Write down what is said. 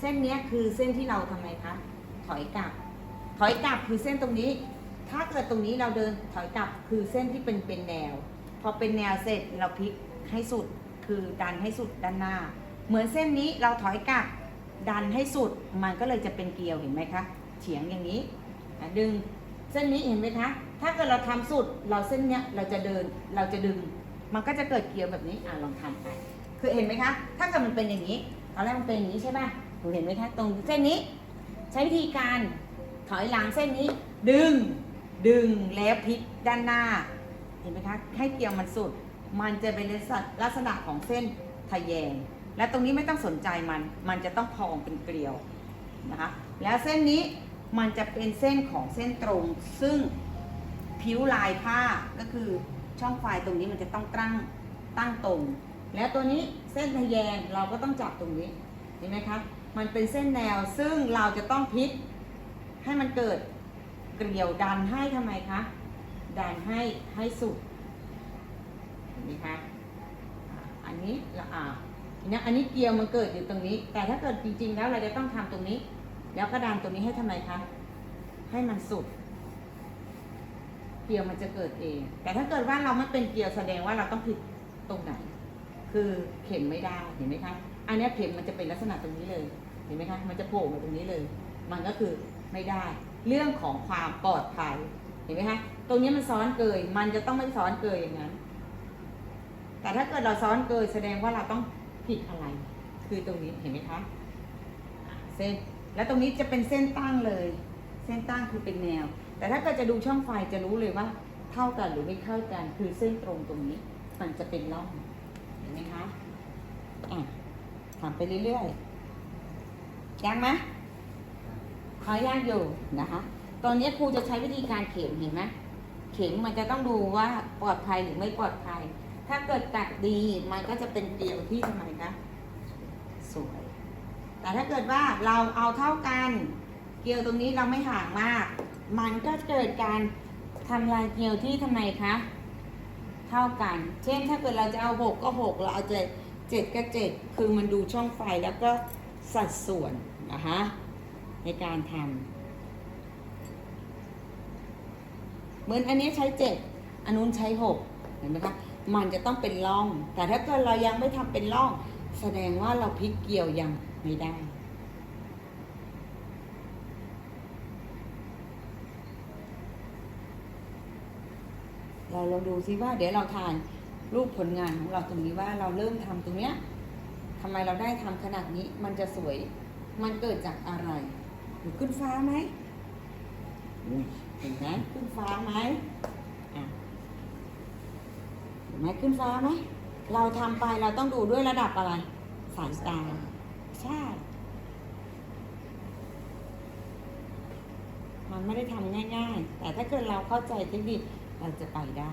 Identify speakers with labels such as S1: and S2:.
S1: เส้นนี้คือเส้นที่เราทำไมคะ ถอยกลับ ถอยกลับคือเส้นตรงนี้ ถ้าเกิดตรงนี้เราเดินถอยกลับคือเส้นที่เป็นเป็นแนว พอเป็นแนวเสร็จเราพลิกให้สุด คือดันให้สุดด้านหน้า เหมือนเส้นนี้เราถอยกลับ ดันให้สุด มันก็เลยจะเป็นเกลียวเห็นไหมคะเฉียงอย่างนี้ดึงเส้นนี้เห็นไหมคะ ถ้าเกิดเราทำสุด เราเส้นเนี้ยเราจะเดิน เราจะดึง มันก็จะเกิดเกลียวแบบนี้ อะลองทำไป คือเห็นไหมคะ ถ้าเกิดมันเป็นอย่างนี้ตอนแรกมันเป็นอย่างนี้ใช่ป่ะหนู เห็นไหมคะตรงเส้นนี้ ใช้วิธีการถอยหลังเส้นนี้ ดึงดึงแล้วพลิกด้านหน้า เห็นไหมคะให้เกลียวมันสุด มันจะเป็นลักษณะของเส้นทะแยง และตรงนี้ไม่ต้องสนใจมัน มันจะต้องพองเป็นเกลียวนะคะแล้วเส้นนี้มันจะเป็นเส้นของเส้นตรง ซึ่งผิวลายผ้าก็คือช่องไฟตรงนี้มันจะต้องตั้งตั้งตรง แล้วตัวนี้เส้นทะแยงเราก็ต้องจับตรงนี้เห็นไหมคะ มันเป็นเส้นแนวซึ่งเราจะต้องพลิกให้มันเกิดเกลียวดันให้ทำไมคะ ดันให้ให้สุดนไหมคะอ่าอันนี้ละอ่าเนี่ยอันนี้เกลียวมันเกิดอยู่ตรงนี้ แต่ถ้าเกิดจริง ๆ แล้วเราจะต้องทำตรงนี้ แล้วก็ดันตรงนี้ให้ทำไมคะ ให้มันสุด เกลียวมันจะเกิดเอง แต่ถ้าเกิดว่าเราไม่เป็นเกลียวแสดงว่าเราต้องผิดตรงไหน คือเข็มไม่ได้ เห็นไหมคะ อันนี้เข็มมันจะเป็นลักษณะตรงนี้เลย เห็นไหมคะมันจะโผล่มาตรงนี้เลย มันก็คือไม่ได้ เรื่องของความปลอดภัย เห็นไหมคะตรงนี้มันซ้อนเกยมันจะต้องไม่ซ้อนเกยอย่างนั้น แต่ถ้าเกิดเราซ้อนเกยแสดงว่าเราต้องผิดอะไร คือตรงนี้เห็นไหมคะเส้นแล้วตรงนี้จะเป็นเส้นตั้งเลย เส้นตั้งคือเป็นแนว แต่ถ้าเกิดจะดูช่องไฟจะรู้เลยว่า เท่ากันหรือไม่เท่ากัน คือเส้นตรงตรงนี้ มันจะเป็นร่องเห็นไหมคะอะทำไปเรื่อยๆ ยังไหมขอยากอยู่นะคะ ตอนนี้ครูจะใช้วิธีการเข็มเห็นไหมเข็มมันจะต้องดูว่าปลอดภัยหรือไม่ปลอดภัย ถ้าเกิดตัดดีมันก็จะเป็นเกลียวที่ทำไมคะสวย แต่ถ้าเกิดว่าเราเอาเท่ากัน เกลียวตรงนี้เราไม่ห่างมาก มันก็เกิดการทำลายเกลียวที่ทำไมคะเท่ากัน เช่นถ้าเกิดเราจะเอาหกก็หกเราเอาเจ็ดเจ็ดก็เจ็ดคือมันดูช่องไฟแล้วก็ สัดส่วนนะคะในการทำเหมือนอันนี้ใช้เจ็ดอันนู้นใช้หกเห็นไหมคะมันจะต้องเป็นร่อง แต่ถ้าเกิดเรายังไม่ทำเป็นร่อง แสดงว่าเราพลิกเกี่ยวยังไม่ได้เราลองดูซิว่าเดี๋ยวเราทานรูปผลงานของเราตรงนี้ว่าเราเริ่มทำตรงเนี้ย ทำไมเราได้ทำขนาดนี้มันจะสวย มันเกิดจากอะไรหรือขึ้นฟ้าไหมอุ้ยเห็นไหมขึ้นฟ้าไหมอะเห็นไหมขึ้นฟ้าไหมเราทำไปเราต้องดูด้วยระดับอะไร สายตาใช่ มันไม่ได้ทำง่าย ๆ แต่ถ้าเกิดเราเข้าใจเทคนิคเราจะไปได้